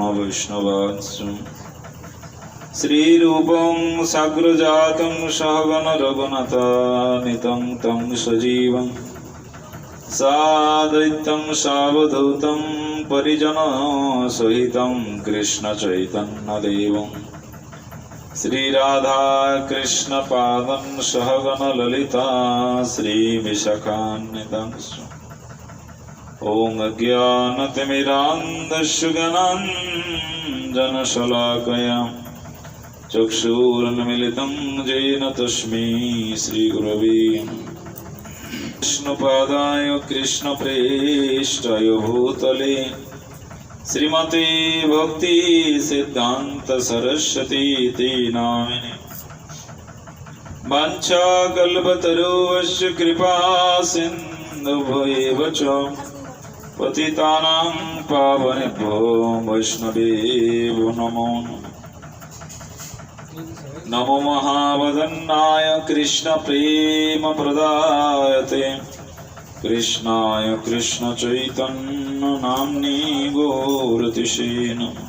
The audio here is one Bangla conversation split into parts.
न वैष्णवांश्च श्रीरूपं साग्रजातं सहगण रघुनाथानितं तं सजीवं सादैत्यं सावधूतं परिजनसहितं कृष्णचैतन्यदेवं श्रीराधाकृष्णपादं सहगणललिता श्रीविशाखान्वितंश्च ॐ अज्ञानतिमिरान्धस्य ज्ञानाञ्जनशलाकया चक्षुरुन्मिलितं येन तस्मै श्रीगुरवे कृष्णपादाय कृष्णप्रेष्ठाय भूतले श्रीमते भक्तिसिद्धान्तसरस्वती ते नामिने वाञ्छाकल्पतरुवस्य कृपा सिन्धुभैव च पतितानां पावनेभ्यो वैष्णवेभ्यो नमो नमः नमो महावदन्नाय कृष्णप्रेमप्रदायते कृष्णाय कृष्णचैतन्यनाम्नि गौरतिशे नमः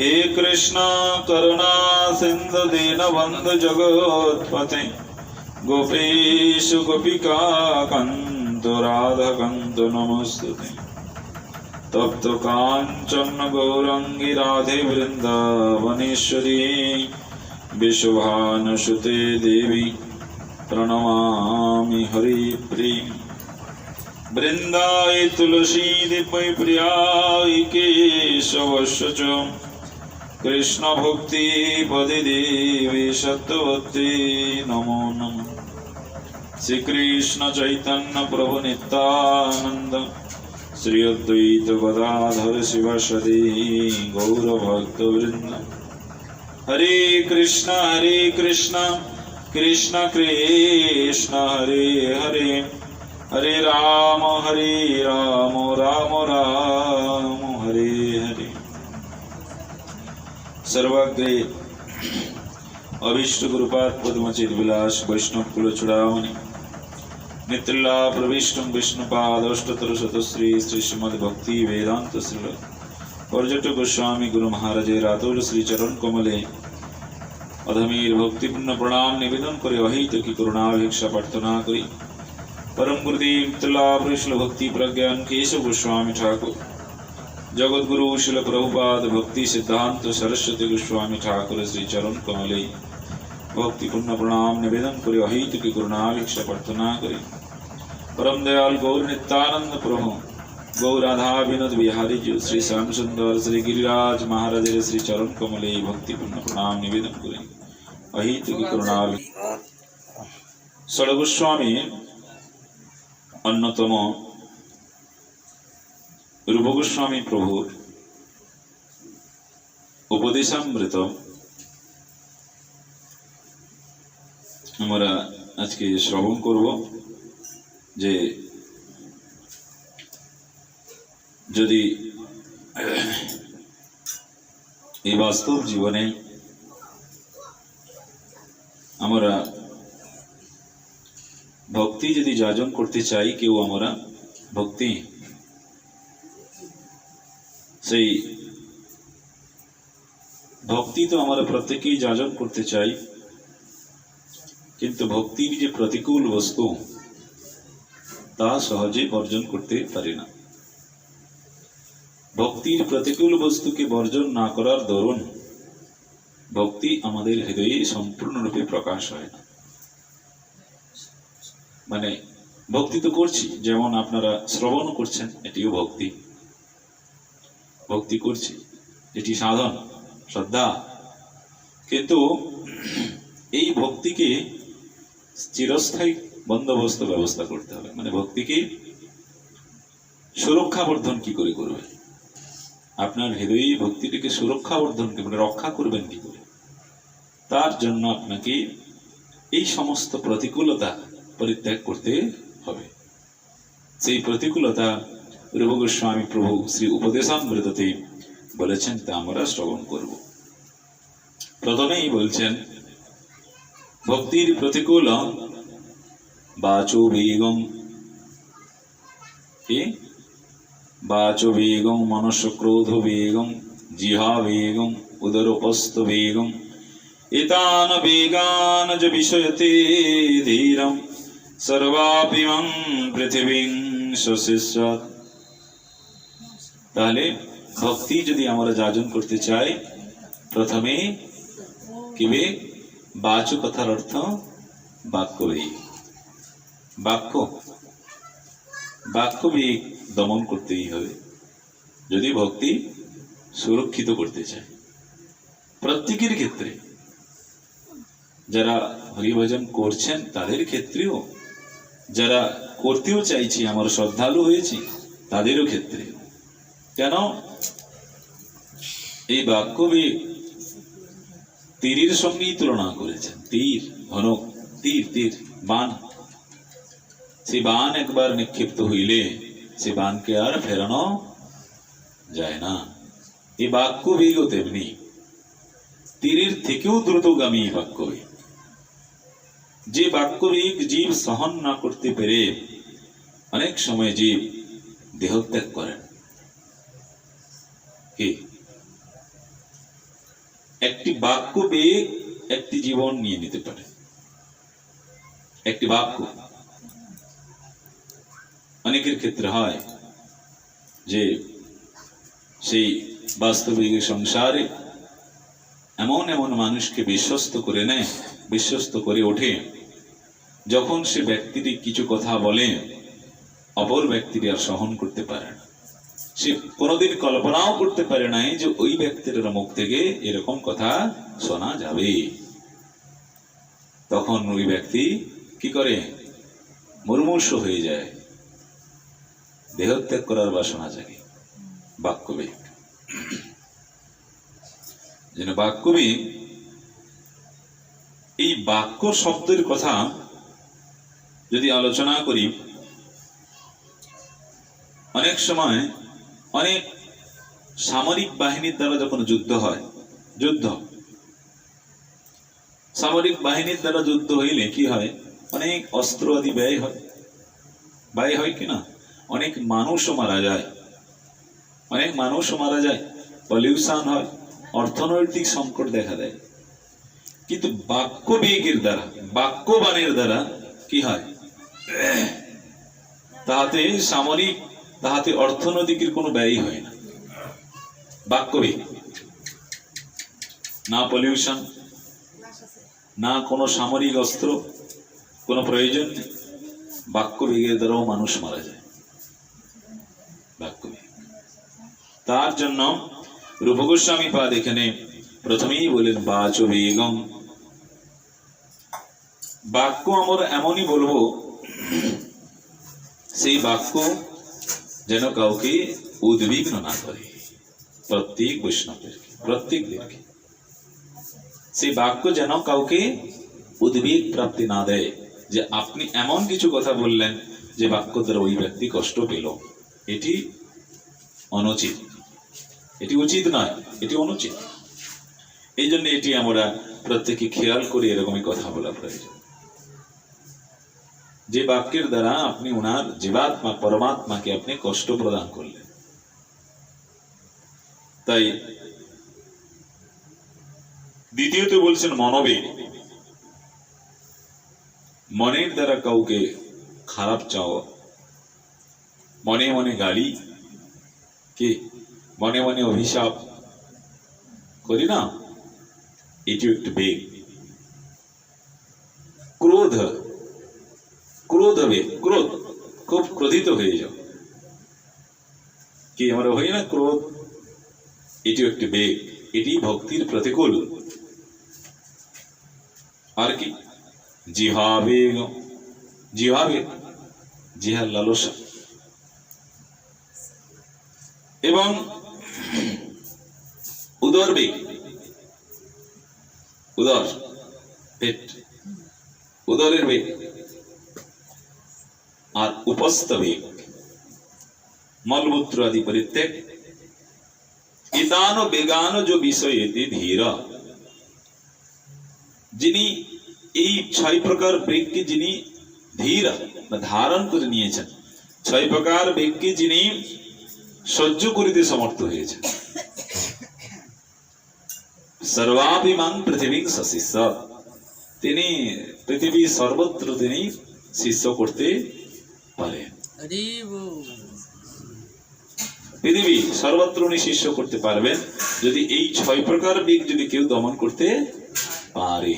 हे कृष्ण करुणा सिन्धु दीनबन्धु जगत्पते गोपेश गोपिका রাধাকান্ত নমস্তুতে তপ্ত কাঞ্চন গৌরঙ্গী রাধে বৃন্দাবনেশ্বরী বিশুভানুসুতে দেবী প্রণমামি হরিপ্রিয় বৃন্দায় তুলসী দীপৈ প্রিয়ায় কেশবশ কৃষ্ণ ভক্তি পদে দেবী সত্যবতী নমো নমঃ श्रीकृष्ण चैतन्य प्रभु नित्यानन्द श्री अद्वैत गदाधर शिवसदि गौरभक्तवृन्द हरे कृष्ण हरे कृष्ण कृष्ण कृष्ण हरे हरे हरे राम हरे राम राम राम हरे हरे सर्वाग्रे अभीष्ट गुरुपाद पद्मचित विलास वैष्णव कुल चुड़ावनी मितिला प्रविष्ट विष्णुपाद विष्णुपादोष्टतरुशतश्री श्री श्रीमद्भक्ति वेदांत श्रील गोस्वामी गुरु महाराजे रातुल श्री चरण कमले। अधमीर भक्तिपूर्ण प्रणाम निवेदन कर वहित की करुणाभिक्षा प्रार्थना करी। परम गुरुदेव मित्रिला प्रविष्ण भक्ति प्रज्ञान केशव गोस्वामी ठाकुर। जगत गुरु शिल प्रभुपाद, भक्ति सिद्धांत सरस्वती गोस्वामी ठाकुर, श्री चरण कमले। ভক্তিপূর্ণ প্রণাম নিবেদন করে অহিত কি করুণাভিক্ষা প্রার্থনা করি পরম দয়াল গৌর নিত্যানন্দ প্রভু গৌ রাধা বিনোদ বিহারী জি শ্রী শ্যাম সুন্দর শ্রী গিরিরাজ মহারাজের শ্রী চরণ কমলে ভক্তিপূর্ণ প্রণাম নিবেদন করি অহিত কি করুণাভি ষড়গোস্বামী অন্যতম রূপগোস্বামী প্রভুর উপদেশামৃত আমরা আজকে শ্রবণ করব যে যদি এই বাস্তব জীবনে আমরা ভক্তি যদি যাজন করতে চাই, কেউ আমরা ভক্তি, সেই ভক্তি তো আমরা প্রত্যেকেই যাজন করতে চাই। কিন্তু ভক্তির যে প্রতিকূল বস্তু, তা সহজে বর্জন করতে পারি না। ভক্তির প্রতিকূল বস্তুকে বর্জন না করার দরুন ভক্তি আমাদের হৃদয়ে সম্পূর্ণরূপে প্রকাশ হয় না। মানে ভক্তি তো করছি, যেমন আপনারা শ্রবণ করছেন, এটিও ভক্তি। ভক্তি করছি, এটি সাধন, শ্রদ্ধা। কিন্তু এই ভক্তিকে চিরস্থায়ী বন্দোবস্ত ব্যবস্থা করতে হবে। মানে ভক্তিকে সুরক্ষা বর্ধন কি করে করবে? আপনার হৃদয়ে ভক্তিটিকে সুরক্ষা বর্ধন মানে রক্ষা করবেন কি করে? তার জন্য আপনাকে এই সমস্ত প্রতিকূলতা পরিত্যাগ করতে হবে। সেই প্রতিকূলতা রূপ গোস্বামী প্রভু শ্রী উপদেশামৃততে বলেছেন, তা আমরা শ্রবণ করব। প্রথমেই বলছেন ভক্তির প্রতিকূল, বাচো বেগম। কি? বাচো বেগম মনস্ক্রোধ বেগম, জিহা বেগম, উদরোপস্থ বেগম। ইতান বেগান য বিষয়তে ধীরম সর্বাপিমং পৃথিবী সশিষ্য তাহলে ভক্তি যদি আমরা যাজন করতে চাই, প্রথমে কিবে বাচু কথার অর্থ বাক্য। বেগ বাক্য বাক্য দমন করতেই হবে, যদি ভক্তি সুরক্ষিত করতে চায়। প্রত্যেকের ক্ষেত্রে, যারা হরিভজন করছেন, তাদের ক্ষেত্রেও, যারা করতেও চাইছি, আমার শ্রদ্ধালু হয়েছি, তাদেরও ক্ষেত্রে। কেন? এই বাক্যবে তীরের সঙ্গেই তুলনা করেছেন। তীর ধনক তীর তীর, বান। সে বান একবার নিক্ষিপ্ত হইলে সে বানকে আর ফেরানো যায় না। এই বাক্য বেগও তেমনি। তীরের থেকেও দ্রুতগামী বাক্য বেগ। যে বাক্যবেগ জীব সহন না করতে পেরে অনেক সময় জীব দেহত্যাগ করেন। কি? একটি বাক্য বেগ একটি জীবন নিয়ে নিতে পারে। একটি বাক্য। অনেকের ক্ষেত্রে হয় যে সেই বাস্তবিক সংসারে এমন এমন মানুষকে বিশ্বস্ত করে নেয়, বিশ্বস্ত করে ওঠে, যখন সে ব্যক্তিটি কিছু কথা বলে, অপর ব্যক্তিটি আর সহন করতে পারে না। সে কোনোদিন কল্পনাও করতে পারে নাই যে ওই ব্যক্তির মুখ থেকে এরকম কথা শোনা যাবে। তখন ওই ব্যক্তি কি করে? মুর্মূর্ষ হয়ে যায়। দেহত্যাগ করার বাসনা জাগে। বাক্যবেগ যেন বাক্যবেগ এই বাক্য শব্দের কথা যদি আলোচনা করি, অনেক সময় অনেক সামরিক বাহিনীর দ্বারা যখন যুদ্ধ হয়, যুদ্ধ। সামরিক বাহিনীর দ্বারা যুদ্ধ হইলে কি হয়? অনেক অস্ত্র আদি ব্যয় হয়। ব্যয় হয় কিনা অনেক মানুষও মারা যায়। অনেক মানুষও মারা যায়। পলিউশন হয়, অর্থনৈতিক সংকট দেখা দেয়। কিন্তু বাক্য বেগের দ্বারা, বাক্যবাণের দ্বারা কি হয়? তাহাতে সামরিক তাহাতে অর্থনৈতিকের কোনো ব্যয় হয় না। বাক্য বেগ না পলিউশন, না কোনো সামরিক অস্ত্র, কোনো প্রয়োজন। বাক্য বেগের দ্বারাও মানুষ মারা যায়। বাক্যবে তার জন্য রূপগোস্বামী পাদ এখানে প্রথমেই বলেন, বাচ বেগম। বাক্য আমরা এমনই বলব, সেই বাক্য যেন কাউকে উদ্বিগ্ন না করে। প্রত্যেক বৈষ্ণবদেরকে প্রত্যেকদেরকে সেই বাক্য যেন কাউকে উদ্বেগ প্রাপ্তি না দেয়, যে আপনি এমন কিছু কথা বললেন যে বাক্য দ্বারা ওই ব্যক্তি কষ্ট পেল। এটি অনুচিত। এটি উচিত নয়, এটি অনুচিত। এই জন্য এটি আমরা প্রত্যেকে খেয়াল করে এরকমই কথা বলা প্রয়োজন। যে বাক্যের দ্বারা আপনি ওনার জীবাত্মা, পরমাত্মাকে আপনি কষ্ট প্রদান করলেন। তাই দ্বিতীয়ত বলছেন মনোবেগ মনের দ্বারা কাউকে খারাপ চাওয়া, মনে মনে গালি, কি? মনে মনে অভিশাপ করি না? এটিও একটু বেগ। ক্রোধ ক্রোধ হবে, ক্রোধ। খুব ক্রোধিত হয়ে যাও। কি, আমরা হই না? ক্রোধ। এটিও একটি বেগ। এটি ভক্তির প্রতিকূল। আর কি? জিহা বেগ জিহা বেগ জিহার লালসা। এবং উদর বেগ। উদর। পেট। উদরের বেগ। আর উপস্থ বেগ মলমূত্র আদি পরিত্যাগ ইতান বেগান যে বিষয়েতে ধীর। যিনি এই ছয় প্রকার বেগকে যিনি ধীর বা ধারণ করে নিয়েছেন, ছয় প্রকার বেগকে যিনি সহ্য করিতে সমর্থ হয়েছে সর্বাভিমান পৃথিবী সশিষ্য। তিনি পৃথিবী সর্বত্র তিনি শিষ্য করতে পারেন পৃথিবী সর্বত্র উনি শিষ্য করতে পারবেন যদি এই ছয় প্রকার দিক যদি কেউ দমন করতে পারে।